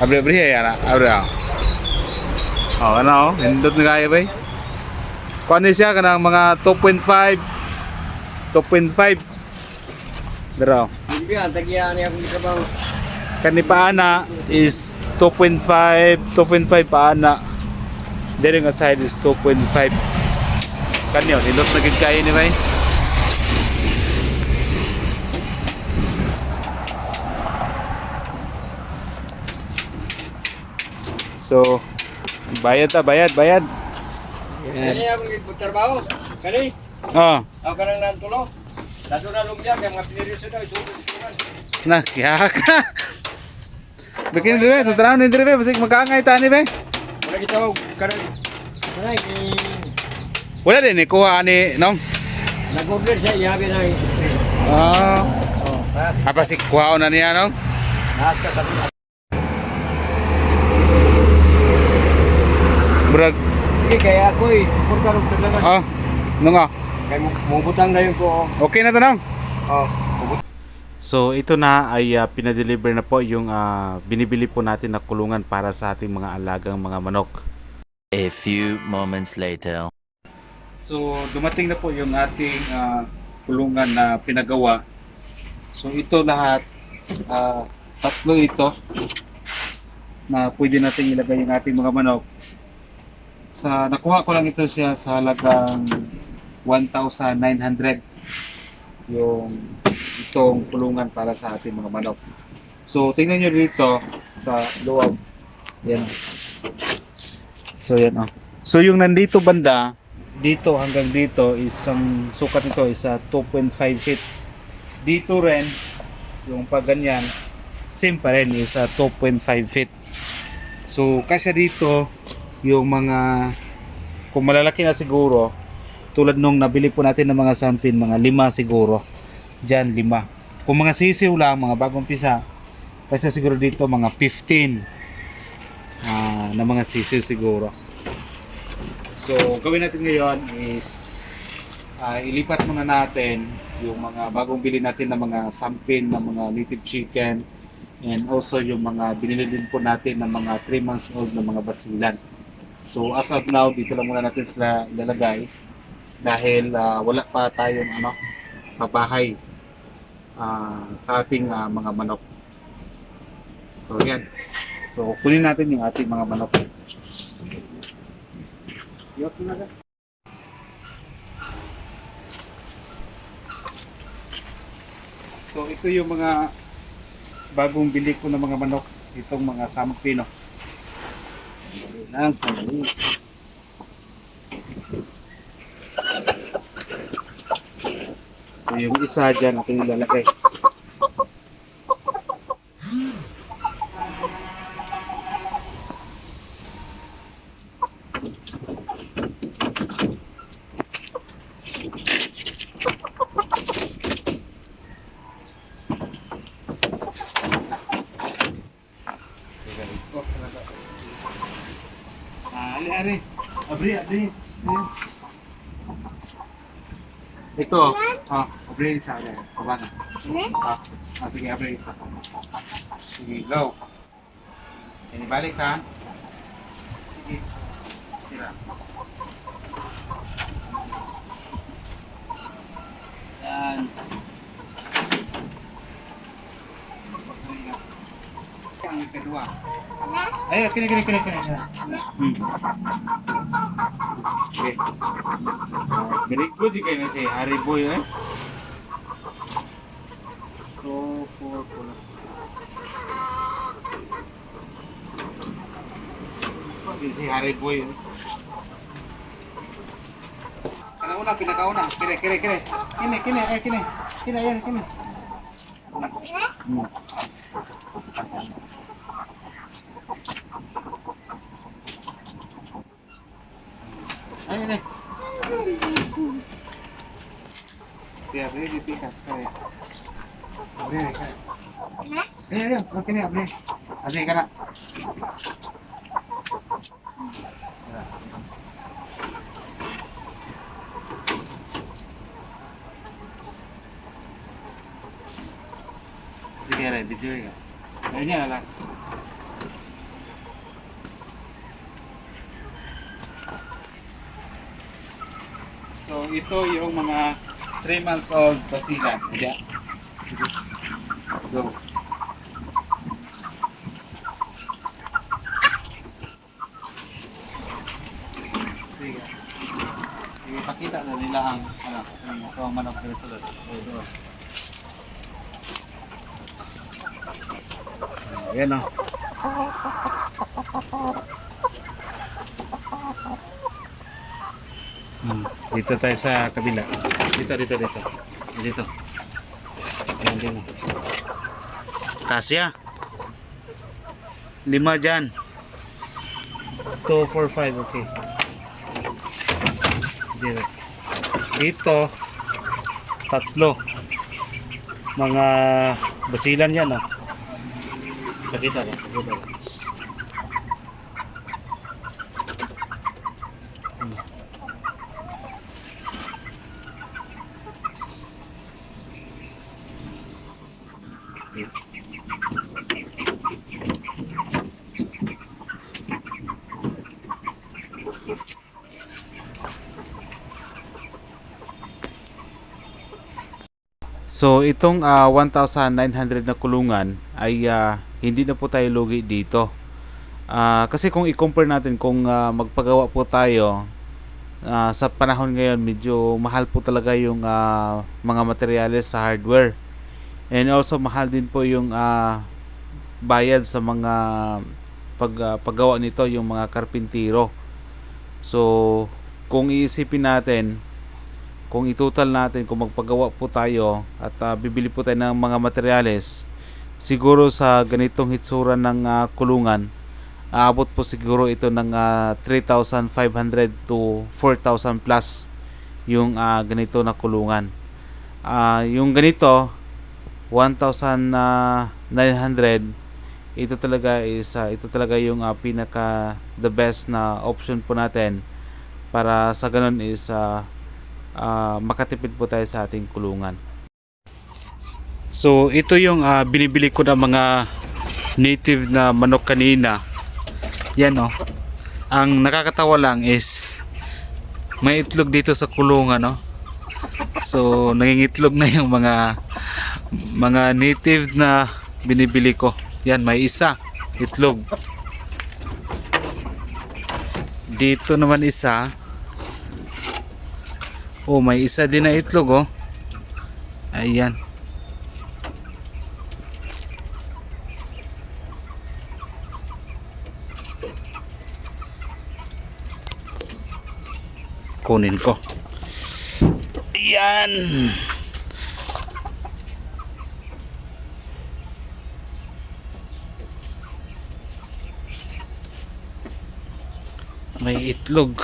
Na. Abre. ah. Oh, ano oh, hindot na kaya bay. Kuan ni siya kanang mga 2.5 2.5 Dero. Hindi yan, tagyan niya akong trabaho. Kani paana is 2.5 2.5 paana. Dere nga side is 2.5. Kanyo, hindot na gid kaya ni bay. So, bayad ta, bayad, bayad. Kani akong trabaho. Kani, Oh, ako ka nang nantulo. Dato na lumya, kaya mga piniryoso na, kaya ka. Bikin dire, tutanaw ni dire, basig magkaangay ta ni be. Wala kita ako, kanan. Kanay, Wala din ni kuha ni nong. nag-order siya, ihabi na. Ah, Oh, ha? apa si kuha na niya nong? Lahat ka sa Brag. Sige, kaya ako eh, pupunta rin talaga. Oh, nung ah. Kaya mubutang na yun ko. Okay na to nong. Oh, So ito na ay uh, pinadeliver na po yung ah, binibili po natin na kulungan para sa ating mga alagang mga manok. A few moments later. So dumating na po yung ating ah, kulungan na pinagawa. So ito lahat, ah, tatlo ito na pwede natin ilagay yung ating mga manok. Sa nakuha ko lang ito siya sa halagang 1,900 yung itong kulungan para sa ating mga manok. So tingnan nyo dito sa loob. Yan. So yan oh. So yung nandito banda, dito hanggang dito isang sukat nito is ah, 2.5 feet. Dito rin yung pag ganyan, same pa rin is ah, 2.5 feet. So kasya dito yung mga kung malalaki na siguro tulad nung nabili po natin ng mga sampin, mga lima siguro. Diyan lima. Kung mga sisiw lang, mga bagong pisa, kasi siguro dito mga 15 ah, na mga sisiw siguro. So, gawin natin ngayon is ah, ilipat muna natin yung mga bagong bili natin ng mga sampin, ng mga native chicken, and also yung mga binili din po natin ng mga 3 months old na mga basilan. So, as of now, dito lang muna natin sila ilalagay dahil ah, wala pa tayong ano, pabahay ah, sa ating ah, mga manok. So, yan. So, kunin natin yung ating mga manok. Yup, na. So ito yung mga bagong bili ko ng mga manok, itong mga sampino. Lang, sandali. So yung isa dyan, ako yung lalagay. Abri, abri. Ito. Ah, abri isa. Baba na. Ah, ah, sige, abri isa. Sige, go. Ini balik ha. Sige. Sira. Yan. Ang kedua. Ayo, kini kini kini kini. Hmm. Okay. Very good juga ini sih hari boy eh. So four pula. Ini sih hari boy. eh. Pinakauna, pinakauna. Kini, kini, kini. Kini, kini, eh, kini. Kini, ayan, kini. Hmm. Abre, di picas, kare. Abre, kare. Abre, abre, no tiene, abre. Abre, cara. Sige, aray, video alas. So, ito yung mga 3 months old basilan. Yeah. Go. Sige. Sige, pakita na nila ang ano, ang ito ang manok nila sulod. Ito. Ayan o. Hmm. Dito tayo sa kabila. Dito, dito, dito. Dito. Ayan din o. Kasya. Lima dyan. 2, 4, 5. Okay. Dito. Dito. Tatlo. Mga basilan yan o. Pakita ko. Pakita ko. So itong ah, 1,900 na kulungan ay ah, hindi na po tayo lugi dito. Ah, kasi kung i-compare natin kung ah, magpagawa po tayo ah, sa panahon ngayon medyo mahal po talaga yung ah, mga materyales sa hardware. And also mahal din po yung ah, bayad sa mga pag, ah, paggawa nito yung mga karpintero. So kung iisipin natin kung itotal natin kung magpagawa po tayo at ah, bibili po tayo ng mga materyales siguro sa ganitong hitsura ng ah, kulungan aabot po siguro ito ng ah, 3,500 to 4,000 plus yung ah, ganito na kulungan. Ah, yung ganito 1,900 ito talaga is ah, ito talaga yung ah, pinaka the best na option po natin para sa ganun is ah, ah, makatipid po tayo sa ating kulungan. So ito yung ah, binibili ko ng mga native na manok kanina. Yan oh. Ang nakakatawa lang is may itlog dito sa kulungan no. So nangingitlog na yung mga mga native na binibili ko. Yan may isa itlog. Dito naman isa. Oh, may isa din na itlog oh. Ayan. Kunin ko. Ayan. May itlog.